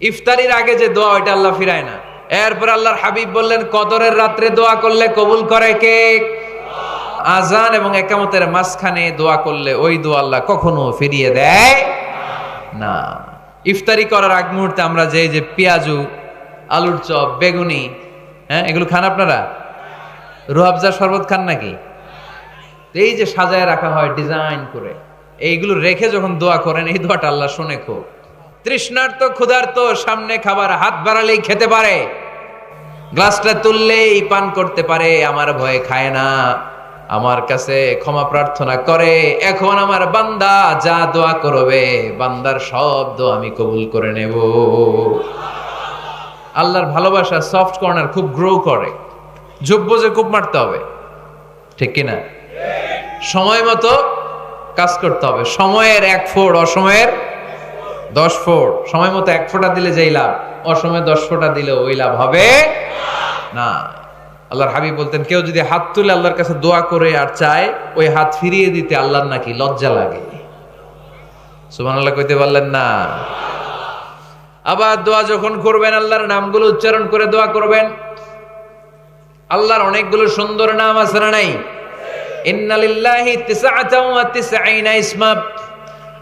ইফতারির আগে যে দোয়া, ওইটা আল্লাহ ফিরায় না। এরপর আল্লাহর হাবিব বললেন, কদরের রাত্রে দোয়া করলে কবুল করে কে? আজান এবং একামতের মাঝখানে দোয়া করলে ওই দোয়া আল্লাহ কখনো ফিরিয়ে দেয় না। ইফতারি করার আগ মুহূর্তে আমরা যে যে পেঁয়াজু, আলুর চপ, বেগুনি হ্যাঁ এগুলো খান আপনারা? রুহাবজা শরবত খান নাকি? এই যে সাজায় রাখা হয় ডিজাইন করে, এইগুলো রেখে যখন দোয়া করেন, এই দোয়াটা আল্লাহ শুনে খুব। তৃষ্ণার্ত, ক্ষুধার্ত, সামনে খাবার, হাত বাড়ালেই খেতে পারে। গ্লাসটা তুললেই পান করতে পারে, আমার ভয়ে খায় না। আমার কাছে ক্ষমা প্রার্থনা করে, এখন আমার বান্দা যা দোয়া করবে, বান্দার সব দোয়া আমি কবুল করে নেব। আল্লাহর ভালোবাসা সফট কর্নার খুব গ্রো করে। যোগ্য যে খুব মারতে হবে। ঠিক কিনা? সময় মতো কাজ করতে হবে। সময়ের এক ফোড়, অসময়ের দশ ফোড় সময় মতো এক ফোঁটা দিলে যেই লাভ, অসময়ে দশ ফোঁটা দিলে ওই লাভ হবে না। আল্লাহর হাবিব বলতেন, কেউ যদি হাত তুলে আল্লাহর কাছে দোয়া করে আর চায়, ওই হাত ফিরিয়ে দিতে আল্লাহর নাকি লজ্জা লাগে। সুমান আল্লাহ কইতে পারলেন না। আবার দোয়া যখন করবেন, আল্লাহর নামগুলো উচ্চারণ করে দোয়া করবেন। আল্লাহর অনেকগুলো সুন্দর নাম আছে না নাই? ইন্নালিল্লাহি তিসআতাও ওয়া তিসঈনা ইসমা।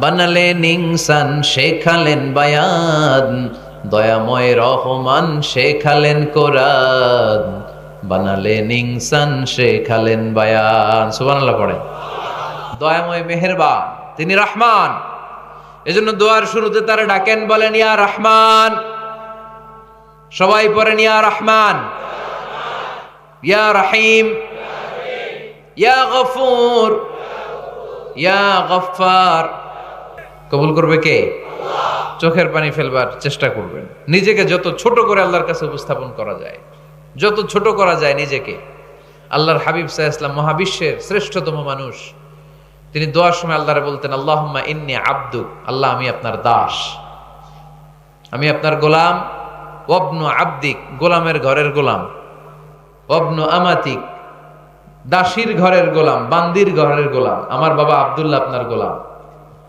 বানালেন ইনসান শেখালেন বায়ান। দয়াময় রহমান, শেখালেন কোরআন। বানালেন ইনসান শেখালেন বায়ান। সুবহানাল্লাহ পড়ে। দয়াময় মেহেরবান, তিনি রহমান। এজন্য দোয়ার শুরুতে তারা ডাকেন, বলেন, ইয়া রহমান। সবাই পড়েন, ইয়া রহমান। ইয়া রহিম। ইয়া গফুর। ইয়া গফার কবুল করবে কে? চোখের পানি ফেলবার চেষ্টা করবেন। নিজেকে যত ছোট করে আল্লাহর কাছে উপস্থাপন করা যায়, যত ছোট করা যায় নিজেকে, আল্লাহর হাবিব সাহা ইসলাম মহাবিশ্বের শ্রেষ্ঠতম মানুষ। তিনি দোয়ার সময় আল্লাহরে বলতেন, আল্লাহম্মা ইন্নি আব্দু, আল্লাহ আমি আপনার দাস। আমি আপনার গোলাম। ওবনু আব্দিক, গোলামের ঘরের গোলাম। ওবনু আমাতিক, দাসীর ঘরের গোলাম, বান্দির ঘরের গোলাম। আমার বাবা আবদুল্লাহ আপনার গোলাম।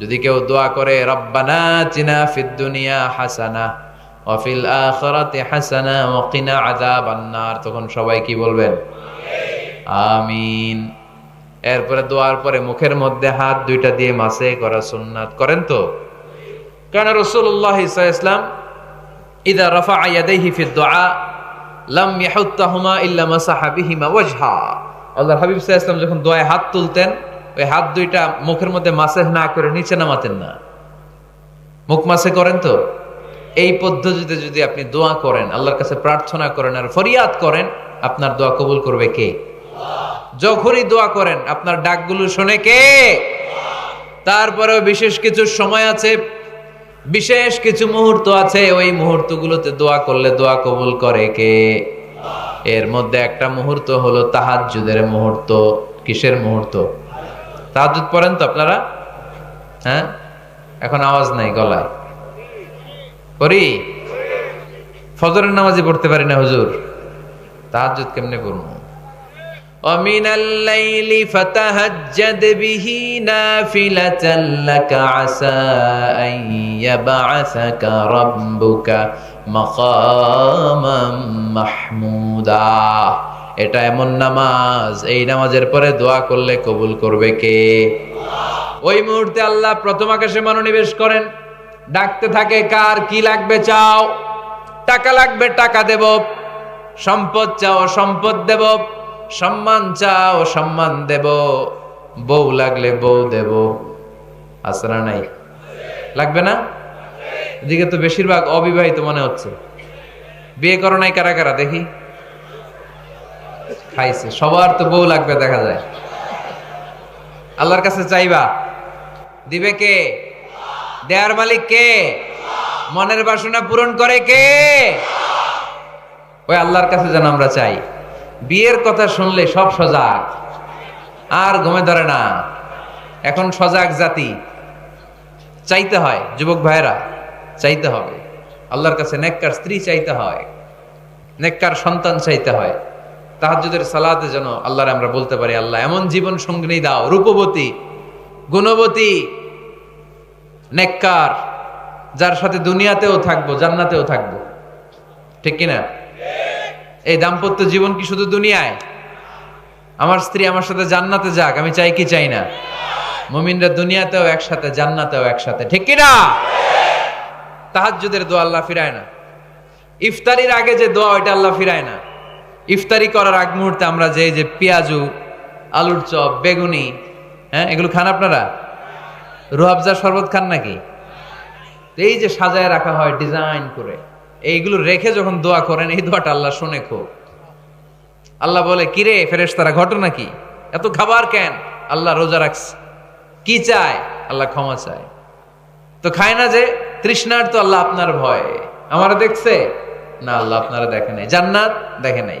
যদি কেউ দোয়া করে, রব্বানা চিনা ফিদ দুনিয়া হাসানা ওয়াফিল আখিরাতি তখন সবাই কি বলবেন? আমিন। এরপরে দোয়ার পরে মুখের মধ্যে হাত দুইটা দিয়ে মাসে করা সুন্নাত। করেন তো? কারণ আলাইহি ইসলাম ইদা রাফা ইয়াদাইহি ফি দুআ লাম ইয়াহুত্তাহুমা ইল্লা মাসাহা বিহিমা ওয়াজহা। আল্লাহর হাবিব সাল্লাল্লাহু আলাইহি যখন দোয়ায় হাত তুলতেন ওই হাত দুইটা মুখের মধ্যে মাসেহ না করে নিচে নামাতেন না। মুখ মাসে করেন তো? এই পদ্ধতিতে যদি আপনি দোয়া করেন, আল্লাহর কাছে প্রার্থনা করেন আর ফরিয়াদ করেন, আপনার দোয়া কবুল করবে কে? যখনই দোয়া করেন, আপনার ডাকগুলো শুনে কে? তারপরেও বিশেষ কিছু সময় আছে, বিশেষ কিছু মুহূর্ত আছে, ওই মুহূর্তগুলোতে দোয়া করলে দোয়া কবুল করে কে? এর মধ্যে একটা মুহূর্ত হলো তাহাজ্জুদের মুহূর্ত। কিসের মুহূর্ত? তাহাজ্জুদ পড়েন তো আপনারা হ্যাঁ এখন আওয়াজ নাই গলায় পড়ি ফজরের নামাজি পড়তে পারি না হুজুর তাহাজ্জুদ কেমনে পড়বো ومن الليل فتهجد به نافلة لك عسى أن يبعثك ربك مقاما محمودا এটা এমন নামাজ, এই নামাজের পরে দোয়া করলে কবুল করবে কে? ওই মুহূর্তে আল্লাহ প্রথম আকাশে মনোনিবেশ করেন, ডাকতে থাকে, কার কি লাগবে চাও? টাকা লাগবে, টাকা দেব। সম্পদ চাও, সম্পদ দেব। সম্মান চাও, সম্মান দেব। বউ লাগলে বউ দেব। আসরা নাই। লাগবে না? এদিকে তো বেশিরভাগ অবিবাহিত মনে হচ্ছে। বিয়ে করো নাই কারা কারা, দেখি। খাইছে। সবার তো বউ লাগবে, দেখা যায়। আল্লাহর কাছে চাইবা। দিবে কে? দেয়ার মালিক কে? মনের বাসনা পূরণ করে কে? ওই আল্লাহর কাছে যেন আমরা চাই। বিয়ের কথা শুনলে সব সজাগ। আর ঘুমে ধরে না। এখন সজাগ জাতি। চাইতে হয়, যুবক ভাইরা চাইতে হবে। আল্লাহর কাছে নেককার স্ত্রী চাইতে হয়। নেককার সন্তান চাইতে হয়। তাহাজ্জুদের সালাতে যেন আল্লাহর আমরা বলতে পারি, আল্লাহ, এমন জীবন সঙ্গিনী দাও, রূপবতী, গুণবতী, নেককার, যার সাথে দুনিয়াতেও থাকব, জান্নাতেও থাকব। ঠিক কিনা? এই দাম্পত্য জীবন কি শুধু দুনিয়ায়? আমার স্ত্রী আমার সাথে জান্নাতে যাক, আমি চাই কি চাই না? মুমিনরা দুনিয়াতেও একসাথে, জান্নাতেও একসাথে। ঠিক কিনা? তাহাজ্জুদের দোয়া আল্লাহ ফিরায় না। ইফতারির আগে যে দোয়া, ওইটা আল্লাহ ফিরায় না। ইফতারি করার আগ মুহূর্তে আমরা যে যে পেঁয়াজু, আলুর চপ, বেগুনি হ্যাঁ এগুলো খান আপনারা? রুহাবজা শরবত খান নাকি? এই যে সাজায় রাখা হয় ডিজাইন করে, এইগুলো রেখে যখন দোয়া করেন, এই দোয়াটা আল্লাহ শুনে খুব। আল্লাহ বলে কিরে ফেরেস তারা ঘটনা কি এত খাবার কেন? আল্লাহ রোজা রাখছে। কি চায়? আল্লাহ ক্ষমা চায়। তো খায় না যে তৃষ্ণার তো আল্লাহ আপনার ভয়। আমারা দেখছে? না, আল্লাহ আপনারা দেখে নাই। জান্নাত দেখে নাই।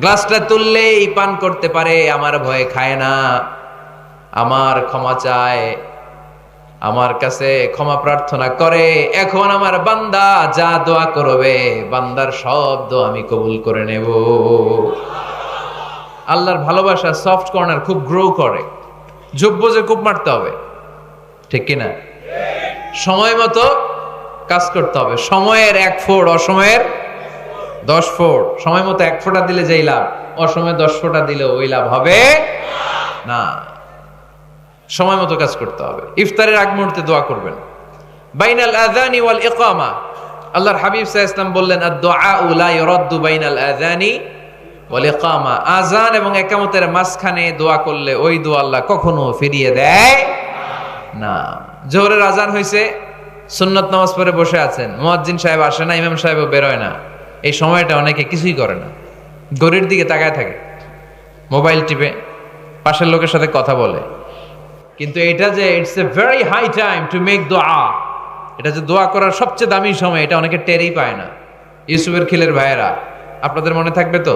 গ্লাসটা তুললেই পান করতে পারে, আমার ভয়ে খায় না। আমার ক্ষমা চায়, আমার কাছে ক্ষমা প্রার্থনা করে, এখন আমার বান্দা যা দোয়া করবে, বান্দার সব দোয়া আমি কবুল করে নেব। আল্লাহর ভালোবাসা সফট কর্নার খুব গ্রো করে। যোগ্য যে খুব মারতে হবে, ঠিক কিনা? সময় মতো কাজ করতে হবে। সময়ের এক ফোড়, অসময়ের দশ ফোড় সময় মতো এক ফোঁটা দিলে যেই লাভ, অসময়ে দশ ফোঁটা দিলে ওই লাভ হবে না। সময় মতো কাজ করতে হবে। ইফতারের আগ মুহূর্তে দোয়া করবেন। বাইনাল আযানি ওয়াল ইকামা। আল্লাহর হাবিব সাল্লাল্লাহু ইসলাম বললেন আদ-দুআ লা ইউরাদ্দু বাইনাল আযানি ওয়াল ইকামা। আযান এবং একামতের মাঝখানে দোয়া করলে ওই দোয়া আল্লাহ কখনো ফিরিয়ে দেয় না। জোহরের আজান হয়েছে সুন্নত নামাজ পরে বসে আছেন। মুয়াজ্জিন সাহেব আসে না, ইমাম সাহেবও বেরোয় না। এই সময়টা অনেকে কিছুই করে না। গরির দিকে তাকায় থাকে, মোবাইল টিপে, পাশের লোকের সাথে কথা বলে। কিন্তু এটা যে it's a very high time to make দোয়া এটা যে দোয়া করার সবচেয়ে দামি সময়, এটা অনেকে টেরই পায় না। ইউসুফের খিলের ভাইয়েরা, আপনাদের মনে থাকবে তো?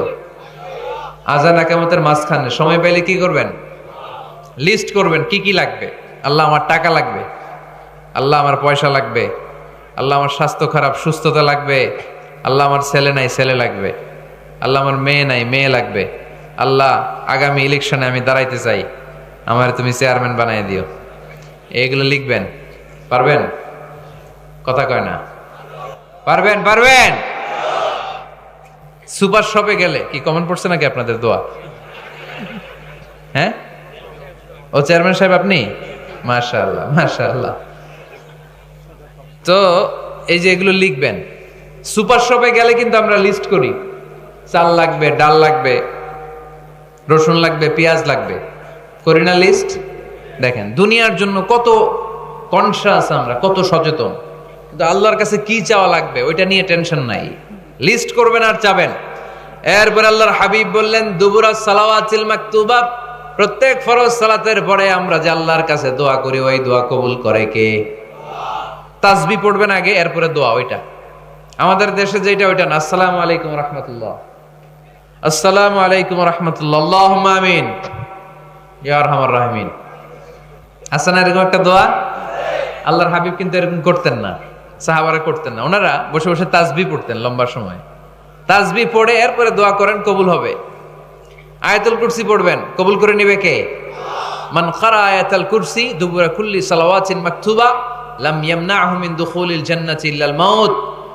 আজান একামতের মাঝখানে সময় পাইলে কি করবেন? লিস্ট করবেন কি কি লাগবে। আল্লাহ আমার টাকা লাগবে, আল্লাহ আমার পয়সা লাগবে, আল্লাহ আমার স্বাস্থ্য খারাপ, সুস্থতা লাগবে আল্লাহ আমার ছেলে নাই, ছেলে লাগবে। আল্লাহ আমার মেয়ে নাই, মেয়ে লাগবে। আল্লাহ আগামী ইলেকশনে আমি দাঁড়াইতে চাই। আমার তুমি চেয়ারম্যান বানাই দিও। এগুলো লিখবেন। পারবেন? কথা কয় না। পারবেন? পারবেন? সুপার শপে গেলে কি কমেন্ট পড়ছে নাকি আপনাদের দোয়া? হ্যাঁ? ও চেয়ারম্যান সাহেব আপনি? মাশাআল্লাহ মাশাআল্লাহ। তো এই যে এগুলো লিখবেন। সুপার শপে গেলে কিন্তু আমরা লিস্ট করি। চাল লাগবে, ডাল লাগবে, রসুন লাগবে, পেঁয়াজ লাগবে। করি না লিস্ট দেখেন, দুনিয়ার জন্য কত কনসাস আমরা, কত সচেতন। কিন্তু আল্লাহর কাছে কি চাওয়া লাগবে, ওইটা নিয়ে টেনশন নাই। লিস্ট করবেন আর চাবেন। এরপর আল্লাহর হাবিব বললেন, দুবুরা সালাওয়াতিল মাকতুবা প্রত্যেক ফরজ সালাতের পরে আমরা যে আল্লাহর কাছে দোয়া করি, ওই দোয়া কবুল করে কে? তাসবি পড়বেন আগে, এরপরে দোয়া, ওইটা। আমাদের দেশে যেটা, ওইটা না। আসসালামু আলাইকুম রহমতুল্লাহ। আসসালামু আলাইকুম রহমতুল্লাহ। আমিন। ইয়ার হামার রাহমিন। হাসান, এরকম একটা দোয়া? আল্লাহর হাবিব কিন্তু এরকম করতেন না। সাহাবারা করতেন না। ওনারা বসে বসে তাজবি পড়তেন লম্বা সময়। তাজবি পড়ে এরপরে দোয়া করেন, কবুল হবে। আয়াতুল কুরসি পড়বেন। কবুল করে নিবে কে? মান খারা আয়াতুল কুরসি দুবুরা কুল্লি সালাওয়াতিন মাকতুবা, লাম ইয়ামনাহু মিন দুখুলিল জান্নাতি ইল্লাল মাউত।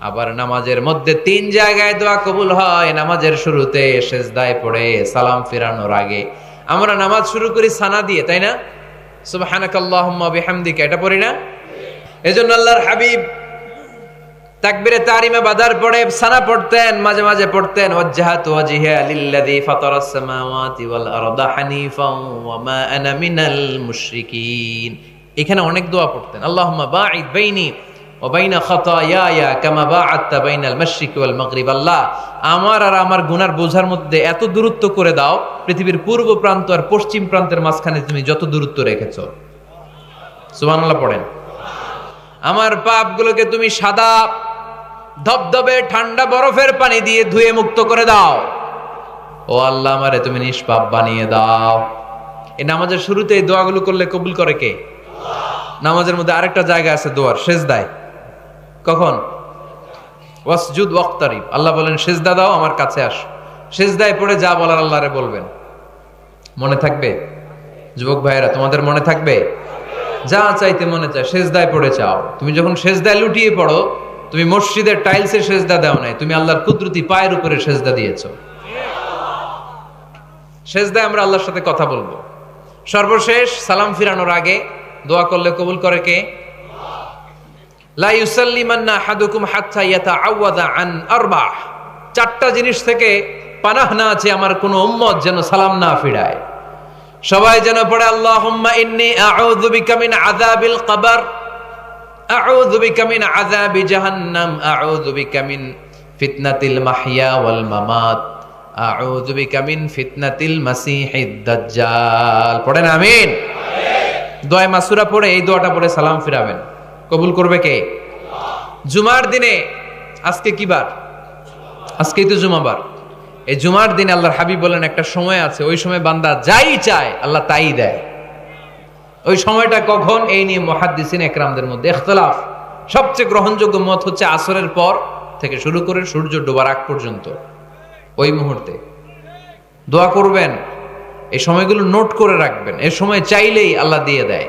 আবার নামাজের মধ্যে তিন জায়গায় দোয়া কবুল হয়। নামাজের শুরুতে সেজদায় পড়ে সালাম ফিরানোর আগে। আমরা নামাজ শুরু করি সানা দিয়ে, তাই না? এটা পড়ি না? এজন্য আল্লাহর হাবিব তাকবিরে তারিমে বাদার পড়ে, সানা পড়তেন, মাঝে মাঝে পড়তেন লিল্লাযী ফাতারাস সামাওয়াতি ওয়াল আরদা ওয়া মা আনা মিনাল মুশরিকিন। এখানে অনেক দোয়া পড়তেন। আল্লাহুম্মা বাঈদ বাইনি ওয়া বাইনা খাতায়ায়া কামা বাআদতা বাইনাল মাশরিকি মাগরিব। আল্লাহ, আমার আর আমার গুনার বোঝার মধ্যে এত দূরত্ব করে দাও, পৃথিবীর পূর্ব প্রান্ত আর পশ্চিম প্রান্তের মাঝখানে তুমি যত দূরত্ব পড়েন। আমার পাপগুলোকে তুমি সাদা ধবধবে ঠান্ডা বরফের পানি দিয়ে ধুয়ে মুক্ত করে দাও। ও আল্লাহ, আমারে তুমি নিষ্পাপ বানিয়ে দাও। এই নামাজের শুরুতে এই দোয়াগুলো করলে কবুল করে কে? নামাজের মধ্যে আরেকটা জায়গা আছে দোয়ার শেষ দায় কখন? ওয়াসজুদ, ওয়াক্তারিব। আল্লাহ বলেন, সেজদা দাও, আমার কাছে আস। সেজদায় পড়ে যা বলার আল্লাহরে বলবেন। মনে থাকবে? যুবক ভাইয়েরা, তোমাদের মনে থাকবে? যা চাইতে মনে চায়, সেজদায় পড়ে চাও তুমি যখন সেজদায় লুটিয়ে পড়ো, তুমি মসজিদের টাইলসে সেজদা দাও নাই, তুমি আল্লাহর কুদরতি পায়ের উপরে সেজদা দিয়েছ। সেজদায় আমরা আল্লাহর সাথে কথা বলব। সর্বশেষ সালাম ফিরানোর আগে দোয়া করলে কবুল করে কে? চারটা জিনিস থেকে পানাহ না আছে আমার কোনো উম্মত যেন সালাম না ফিরায়। সবাই যেন পড়ে মিন আযাবিল কবর, আউযু বিকা মিন ফিতনাতিল মাহইয়া ওয়াল মামাত, আউযু বিকা মিন ফিতনাতিল মাসিহিদ দাজ্জাল। পড়েন, আমিন। দোয়া মাসুরা পড়ে এই দোয়াটা পড়ে সালাম ফিরাবেন। কবুল করবে কে? জুমার দিনে আজকে কি বার? আজকেই তো জুমাবার। এই জুমার দিনে আল্লাহর হাবিব বলেন, একটা সময় আছে, ওই সময় বান্দা যাই চায়, আল্লাহ তাই দেয়। ওই সময়টা কখন? এই নিয়ে মহাদ্দিসিন একরামদের মধ্যে ইখতলাফ। সবচেয়ে গ্রহণযোগ্য মত হচ্ছে আসরের পর থেকে শুরু করে সূর্য ডোবার আগ পর্যন্ত। ওই মুহূর্তে। দোয়া করবেন, এই সময়গুলো নোট করে রাখবেন এ সময় চাইলেই আল্লাহ দিয়ে দেয়।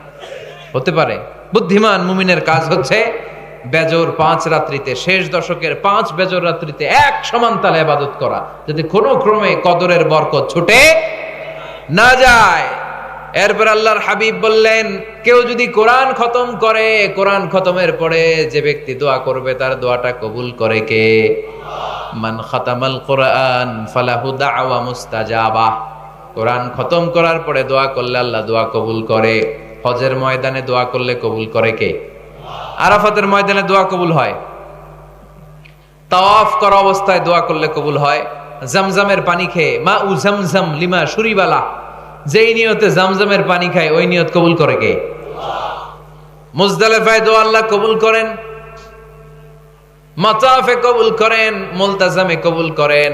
হতে পারে। বুদ্ধিমান মুমিনের কাজ হচ্ছে বেজর পাঁচ রাত্রিতে, শেষ দশকের পাঁচ বেজর রাত্রিতে এক সমান তালে আবাদত করা। যদি কোনো ক্রমে কদরের বরকত ছুটে না যায়, এরপর আল্লাহর হাবিব বললেন, কেউ যদি কোরআন খতম করে, কোরআন খতমের পরে যে ব্যক্তি দোয়া করবে, তার দোয়াটা কবুল করে কে? মান খাতামাল কোরআন ফালাহু দাওয়া মুস্তাজাবা। কোরআন খতম করার পরে দোয়া করলে আল্লাহ দোয়া কবুল করে। হজের ময়দানে দোয়া করলে কবুল করে কে? আরাফাতের ময়দানে দোয়া কবুল হয়। তাওয়াফ করা অবস্থায় দোয়া করলে কবুল হয়। জামজামের পানি খেয়ে মা উ জামজাম লিমা সুরিবালা যেই নিয়তে জামজামের পানি খায়, ওই নিয়ত কবুল করে কে? মুজদালেফায় দোয়া আল্লাহ কবুল করেন। মাতাফে কবুল করেন, মুলতাজামে কবুল করেন।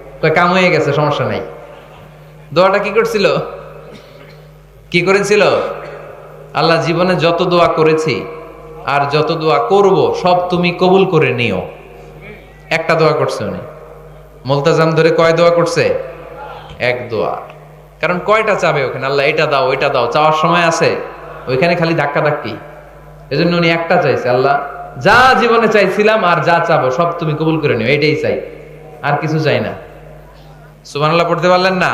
কাম হয়ে গেছে, সমস্যা নাই। দোয়াটা কি করছিল? কি করেছিল? আল্লাহ জীবনে যত দোয়া করেছি আর যত দোয়া করব, সব তুমি কবুল করে নিও। একটা দোয়া করছে উনি। মোলতাজাম ধরে কয় দোয়া করছে? এক দোয়া। কারণ কয়টা চাবে ওখানে? আল্লাহ, এটা দাও ওইটা দাও। চাওয়ার সময় আছে। ওইখানে খালি ধাক্কা ধাক্কি এজন্য উনি একটা চাইছে, আল্লাহ, যা জীবনে চাইছিলাম আর যা চাবো, সব তুমি কবুল করে নিও। এটাই চাই। আর কিছু চাই না। সুবহানাল্লাহ পড়তে পারলেন না?